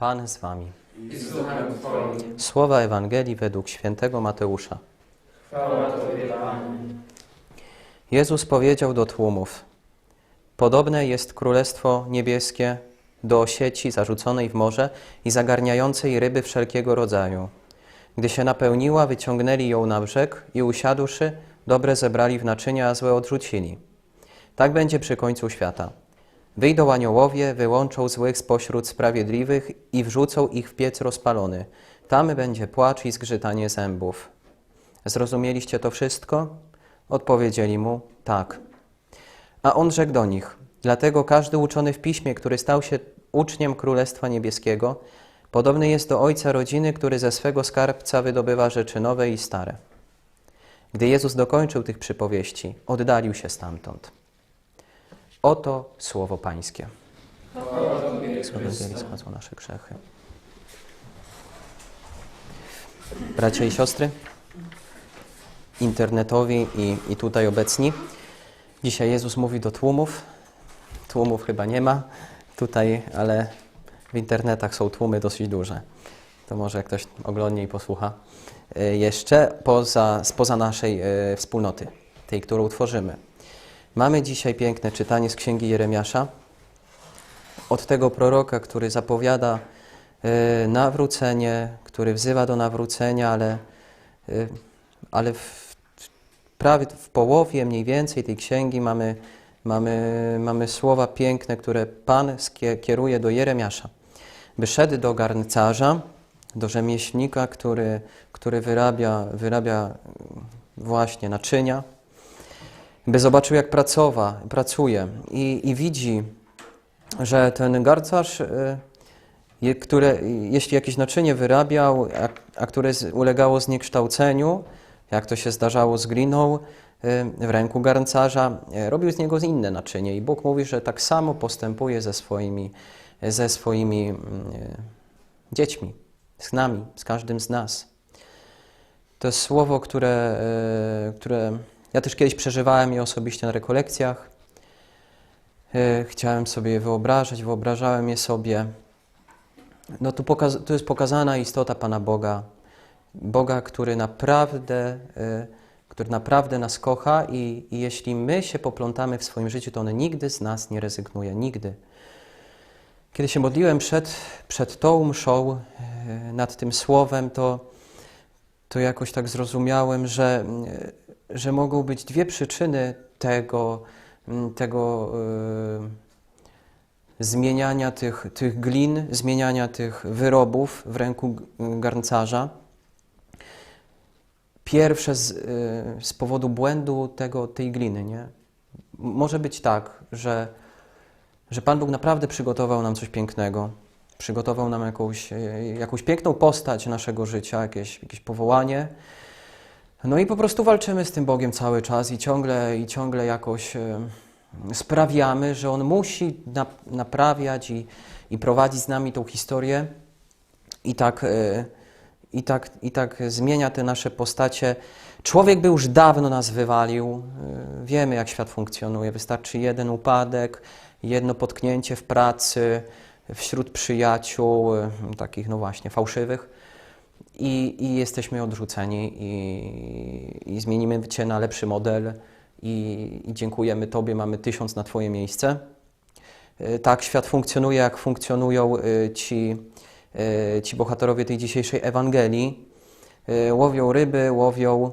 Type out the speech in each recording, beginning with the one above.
Pan z wami. Słowa Ewangelii według świętego Mateusza. Jezus powiedział do tłumów: Podobne jest królestwo niebieskie do sieci zarzuconej w morze i zagarniającej ryby wszelkiego rodzaju. Gdy się napełniła, wyciągnęli ją na brzeg i usiadłszy, dobre zebrali w naczynia, a złe odrzucili. Tak będzie przy końcu świata. Wyjdą aniołowie, wyłączą złych spośród sprawiedliwych i wrzucą ich w piec rozpalony. Tam będzie płacz i zgrzytanie zębów. Zrozumieliście to wszystko? Odpowiedzieli mu, tak. A on rzekł do nich, dlatego każdy uczony w piśmie, który stał się uczniem Królestwa Niebieskiego, podobny jest do ojca rodziny, który ze swego skarbca wydobywa rzeczy nowe i stare. Gdy Jezus dokończył tych przypowieści, oddalił się stamtąd. Oto słowo Pańskie. Z Ewangelii nasze grzechy. Bracia i siostry, internetowi i, i tutaj obecni. Dzisiaj Jezus mówi do tłumów. Tłumów chyba nie ma tutaj, ale w internetach są tłumy dosyć duże. To może ktoś oglądnie i posłucha. E, Jeszcze poza, spoza naszej e, wspólnoty, tej, którą tworzymy. Mamy dzisiaj piękne czytanie z Księgi Jeremiasza od tego proroka, który zapowiada e, nawrócenie, który wzywa do nawrócenia, ale, e, ale w, prawie w połowie mniej więcej tej księgi mamy, mamy, mamy słowa piękne, które Pan kieruje do Jeremiasza. By szedł do garncarza, do rzemieślnika, który, który wyrabia, wyrabia właśnie naczynia, by zobaczył, jak pracowa, pracuje i, i widzi, że ten garncarz, y, które, jeśli jakieś naczynie wyrabiał, a, a które ulegało zniekształceniu, jak to się zdarzało z gliną y, w ręku garncarza, y, robił z niego inne naczynie. I Bóg mówi, że tak samo postępuje ze swoimi, ze swoimi mm, dziećmi, z nami, z każdym z nas. To słowo, które, które ja też kiedyś przeżywałem je osobiście na rekolekcjach. E, Chciałem sobie je wyobrażać, wyobrażałem je sobie. No tu, tu jest pokazana istota Pana Boga. Boga, który naprawdę, e, który naprawdę nas kocha i, i jeśli my się poplątamy w swoim życiu, to On nigdy z nas nie rezygnuje. Nigdy. Kiedy się modliłem przed, przed tą mszą e, nad tym słowem, to, to jakoś tak zrozumiałem, że, że mogą być dwie przyczyny tego, m, tego e, zmieniania tych, tych glin, zmieniania tych wyrobów w ręku g- garncarza. Pierwsze z, e, z powodu błędu tego, tej gliny, nie? Może być tak, że, że Pan Bóg naprawdę przygotował nam coś pięknego, przygotował nam jakąś, e, jakąś piękną postać naszego życia, jakieś, jakieś powołanie. No i po prostu walczymy z tym Bogiem cały czas i ciągle, i ciągle jakoś e, sprawiamy, że On musi na, naprawiać i, i prowadzić z nami tą historię i tak, e, i, tak, i tak zmienia te nasze postacie. Człowiek by już dawno nas wywalił. E, Wiemy, jak świat funkcjonuje. Wystarczy jeden upadek, jedno potknięcie w pracy, wśród przyjaciół, takich no właśnie fałszywych i, i jesteśmy odrzuceni i, i zmienimy Cię na lepszy model i, i dziękujemy Tobie, mamy tysiąc na Twoje miejsce. E, Tak świat funkcjonuje, jak funkcjonują e, ci, e, ci bohaterowie tej dzisiejszej Ewangelii. Łowią ryby, łowią.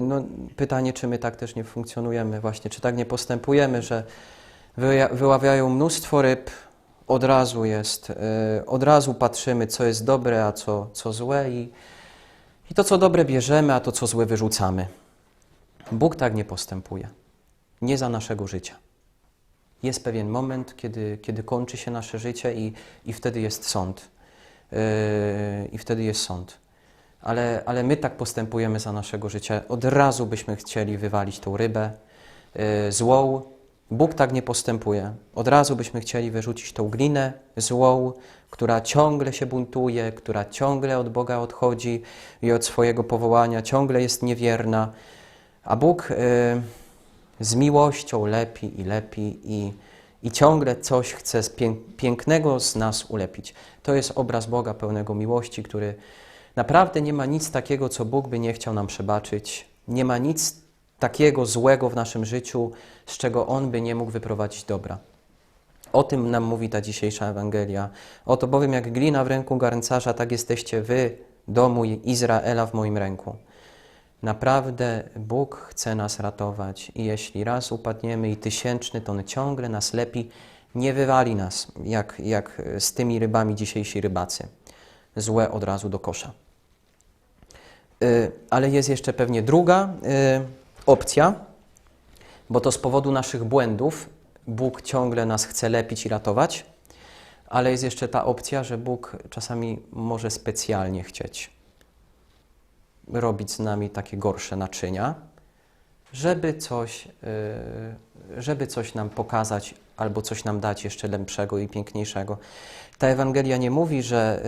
No, pytanie, czy my tak też nie funkcjonujemy, właśnie, czy tak nie postępujemy, że wyławiają mnóstwo ryb, od razu jest, e, od razu patrzymy, co jest dobre, a co, co złe i, i to, co dobre bierzemy, a to, co złe wyrzucamy. Bóg tak nie postępuje. Nie za naszego życia. Jest pewien moment, kiedy, kiedy kończy się nasze życie i, i wtedy jest sąd. Yy, I wtedy jest sąd. Ale, ale my tak postępujemy za naszego życia. Od razu byśmy chcieli wywalić tą rybę yy, złą. Bóg tak nie postępuje. Od razu byśmy chcieli wyrzucić tą glinę złą, która ciągle się buntuje, która ciągle od Boga odchodzi i od swojego powołania, ciągle jest niewierna. A Bóg yy, z miłością lepi i lepi i, i ciągle coś chce z pięk- pięknego z nas ulepić. To jest obraz Boga pełnego miłości, który naprawdę nie ma nic takiego, co Bóg by nie chciał nam przebaczyć. Nie ma nic takiego złego w naszym życiu, z czego On by nie mógł wyprowadzić dobra. O tym nam mówi ta dzisiejsza Ewangelia. Oto bowiem jak glina w ręku garncarza, tak jesteście wy, domu Izraela w moim ręku. Naprawdę Bóg chce nas ratować i jeśli raz upadniemy i tysięczny, to On ciągle nas lepi, nie wywali nas, jak, jak z tymi rybami dzisiejsi rybacy. Złe od razu do kosza. Y, Ale jest jeszcze pewnie druga y, opcja, bo to z powodu naszych błędów Bóg ciągle nas chce lepić i ratować, ale jest jeszcze ta opcja, że Bóg czasami może specjalnie chcieć robić z nami takie gorsze naczynia, żeby coś, y, żeby coś nam pokazać albo coś nam dać jeszcze lepszego i piękniejszego. Ta Ewangelia nie mówi, że,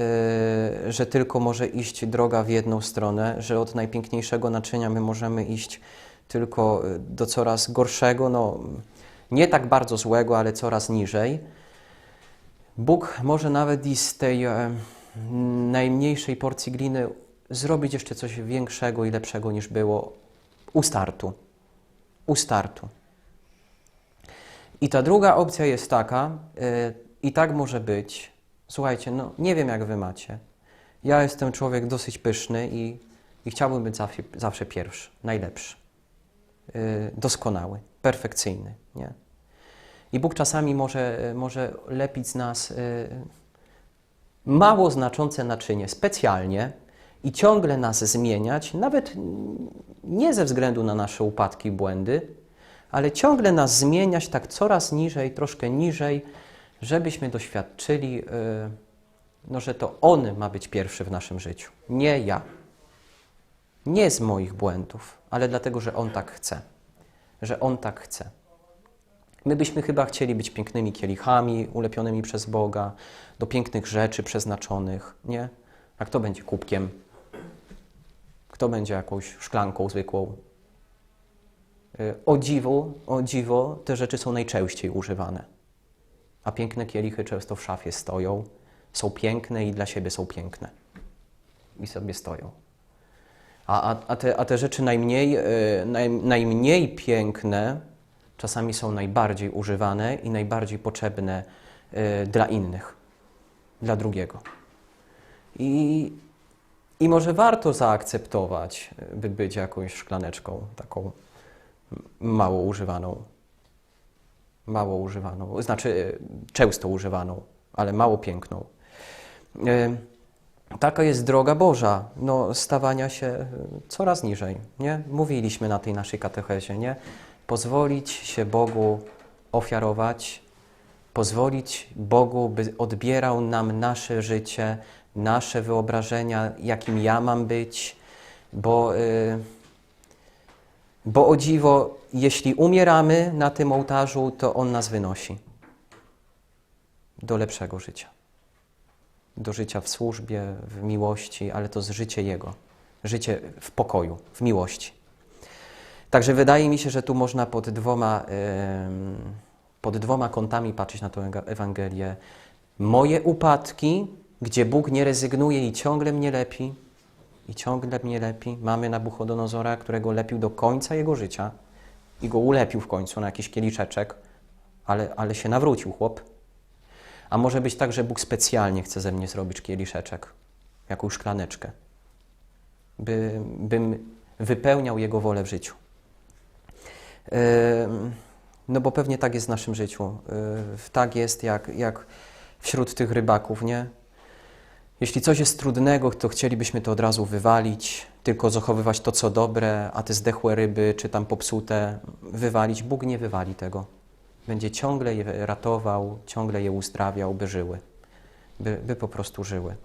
y, że tylko może iść droga w jedną stronę, że od najpiękniejszego naczynia my możemy iść tylko y, do coraz gorszego, no nie tak bardzo złego, ale coraz niżej. Bóg może nawet i z tej e, najmniejszej porcji gliny zrobić jeszcze coś większego i lepszego niż było u startu. U startu. I ta druga opcja jest taka, y, i tak może być. Słuchajcie, no nie wiem jak wy macie. Ja jestem człowiek dosyć pyszny i, i chciałbym być zawsze, zawsze pierwszy, najlepszy, doskonały, perfekcyjny. Nie? I Bóg czasami może, może lepić z nas y, mało znaczące naczynie specjalnie i ciągle nas zmieniać, nawet nie ze względu na nasze upadki błędy, ale ciągle nas zmieniać tak coraz niżej, troszkę niżej, żebyśmy doświadczyli, y, no, że to On ma być pierwszy w naszym życiu, nie ja. Nie z moich błędów, ale dlatego, że On tak chce. Że On tak chce. My byśmy chyba chcieli być pięknymi kielichami, ulepionymi przez Boga, do pięknych rzeczy przeznaczonych, nie? A kto będzie kubkiem? Kto będzie jakąś szklanką zwykłą? Y, O dziwo, o dziwo, te rzeczy są najczęściej używane. A piękne kielichy często w szafie stoją, są piękne i dla siebie są piękne. I sobie stoją. A, a, a, te, a te rzeczy najmniej, y, naj, najmniej piękne czasami są najbardziej używane i najbardziej potrzebne y, dla innych, dla drugiego. I, I może warto zaakceptować, y, by być jakąś szklaneczką taką mało używaną. Mało używaną, znaczy często używaną, ale mało piękną. Y, Taka jest droga Boża, no, stawania się y, coraz niżej. Nie? Mówiliśmy na tej naszej katechezie, nie? Pozwolić się Bogu ofiarować, pozwolić Bogu, by odbierał nam nasze życie, nasze wyobrażenia, jakim ja mam być, bo, y, bo o dziwo, jeśli umieramy na tym ołtarzu, to On nas wynosi do lepszego życia do życia w służbie, w miłości, ale to z życie Jego, życie w pokoju, w miłości. Także wydaje mi się, że tu można pod dwoma, pod dwoma kątami patrzeć na tę Ewangelię. Moje upadki, gdzie Bóg nie rezygnuje i ciągle mnie lepi, i ciągle mnie lepi. Mamy Nabuchodonozora, którego lepił do końca jego życia i go ulepił w końcu na jakiś kieliszeczek, ale, ale się nawrócił chłop. A może być tak, że Bóg specjalnie chce ze mnie zrobić kieliszeczek, jakąś szklaneczkę, by, bym wypełniał Jego wolę w życiu. No bo pewnie tak jest w naszym życiu. Tak jest jak, jak wśród tych rybaków, nie? Jeśli coś jest trudnego, to chcielibyśmy to od razu wywalić, tylko zachowywać to, co dobre, a te zdechłe ryby, czy tam popsute, wywalić. Bóg nie wywali tego będzie ciągle je ratował, ciągle je uzdrawiał, by żyły, by, by po prostu żyły.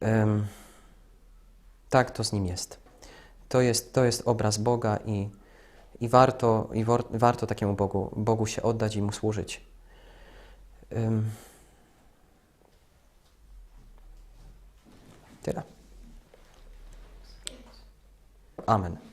Em, tak to z nim jest. To jest, to jest obraz Boga i, i, warto, i wor, warto takiemu Bogu, Bogu się oddać i Mu służyć. Em, tyle. Amen.